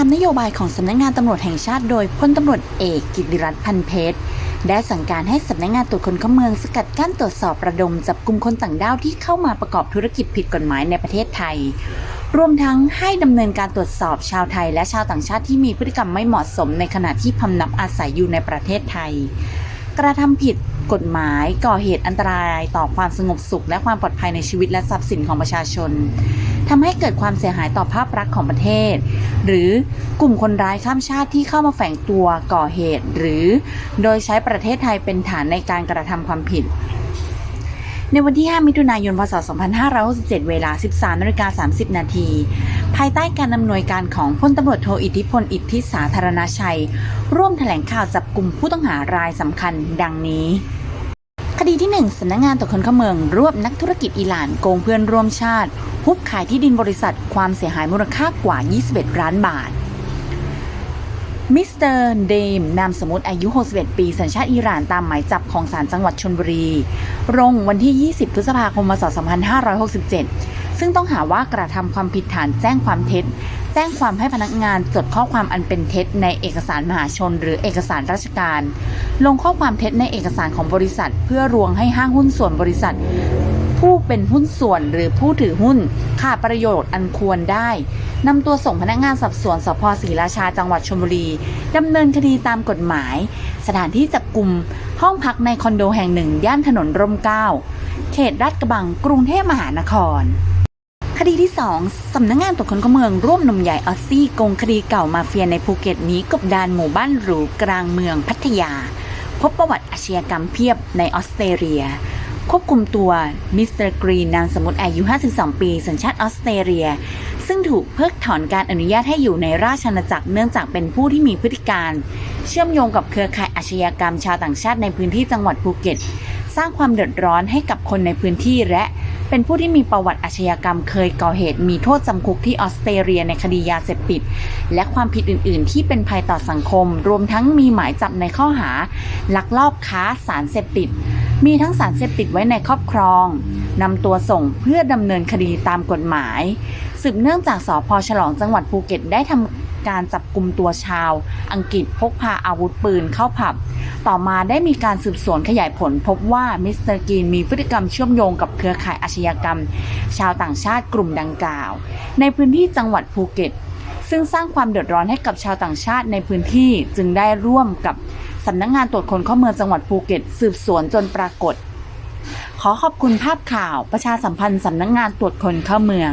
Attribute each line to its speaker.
Speaker 1: ามนโยบายของสำนักงานตำรวจแห่งชาติโดยพลตำรวจเอกกิติรัตน์พันเพชรได้สั่งการให้สำนักงานตรวจคนเข้าเมืองสกัดกั้นตรวจสอบระดมจับกลุ่มคนต่างด้าวที่เข้ามาประกอบธุรกิจผิดกฎหมายในประเทศไทย รวมทั้งให้ดำเนินการตรวจสอบชาวไทยและชาวต่างชาติที่มีพฤติกรรมไม่เหมาะสมในขณะที่พำนับอาศัยอยู่ในประเทศไทย กระทำผิด กฎหมายก่อเหตุอันตรายต่อความสงบสุข และความปลอดภัยในชีวิตและทรัพย์สินของประชาชนทำให้เกิดความเสียหายต่อภาพลักษณ์ของประเทศ หรือกลุ่มคนร้ายข้ามชาติที่เข้ามาแฝงตัวก่อเหตุ หรือโดยใช้ประเทศไทยเป็นฐานในการกระทำความผิดในวันที่ 5 มิถุนายน พศ 2567 เวลา 13นาฬิกา30 นาที ภายใต้การอำนวยการของพลตำรวจโทอิทธิพล อิทธิสาธารณชัย ร่วมแถลงข่าวจับกลุ่มผู้ต้องหารายสำคัญดังนี้ คดีที่ 1 สำนักงานตรวจคนเข้าเมือง รวบนักธุรกิจอิหร่านโกงเพื่อนร่วมชาติ ฮุบขายที่ดินบริษัทความเสียหายมูลค่ากว่า 21 ล้านบาท มิสเตอร์เดมนามสมมติอายุ 61 ปี สัญชาติอิหร่านตามหมายจับของศาลจังหวัดชนบุรีลงวันที่ 20 พฤษภาคมศ2567 ซึ่งต้องหาว่ากระทำความผิดฐานแจ้งความเท็จ แจ้งความให้พนักงานจดข้อความอันเป็นเท็จในเอกสารมหาชน หรือเอกสารราชการ ลงข้อความเท็จในเอกสารของบริษัท เพื่อรวงให้ห้างหุ้นส่วนบริษัท ผู้เป็นหุ้นส่วนหรือผู้ถือหุ้นขาดประโยชน์อันควรได้นำตัวส่งพนักงานสอบสวนสพศรีราชาจังหวัดชลบุรีดำเนินคดีตามกฎหมาย สถานที่จับกลุ่มห้องพักในคอนโดแห่งหนึ่ง ย่านถนนร่มเกล้าเขตลาดกระบังกรุงเทพมหานคร คดีที่ 2 สำนักงงานตรวจคนเข้าเมืองร่วมหนุ่มใหญ่ออซี่โกงคดีเก่ามาเฟียในภูเก็ตหนี้กบดานหมู่บ้านหรูกลางเมืองพัทยา พบประวัติอาชญากรรมเพียบในออสเตรเลีย ควบคุมตัวมิสเตอร์กรีนนามสมมติอายุ 52 ปี สัญชาติออสเตรเลีย ซึ่งถูกเพิกถอนการอนุญาตให้อยู่ในราชอาณาจักรเนื่องจากเป็นผู้ที่มีพฤติการ เชื่อมโยงกับเครือข่ายอาชญากรรมชาวต่างชาติในพื้นที่จังหวัดภูเก็ต สร้างความเดือดร้อนให้กับคนในพื้นที่และเป็นผู้ที่มีประวัติอาชญากรรมเคยก่อเหตุมีโทษจำคุกที่ออสเตรเลียในคดียาเสพติด และความผิดอื่น ๆ ที่เป็นภัยต่อสังคม รวมทั้งมีหมายจับในข้อหา ลักลอบค้าสารเสพติด มีทั้งสารเสพติดไว้ในครอบครองนำตัวส่งเพื่อดำเนินคดีตามกฎหมาย สืบเนื่องจากสพฉลองจังหวัดภูเก็ตได้ทำการจับกลุ่มตัวชาว อังกฤษพกพาอาวุธปืนเข้าผับ ต่อมาได้มีการสืบสวนขยายผล พบว่ามิสเตอร์กีนมีพฤติกรรมเชื่อมโยงกับเครือข่ายอาชญากรรม ชาวต่างชาติกลุ่มดังกล่าว ในพื้นที่จังหวัดภูเก็ต ซึ่งสร้างความเดือดร้อนให้กับชาวต่างชาติในพื้นที่จึงได้ร่วมกับสำนักงงานตรวจคนเข้าเมืองจังหวัดภูเก็ต สืบสวนจนปรากฏ ขอขอบคุณภาพข่าวประชาสัมพันธ์สำนักงงานตรวจคนเข้าเมือง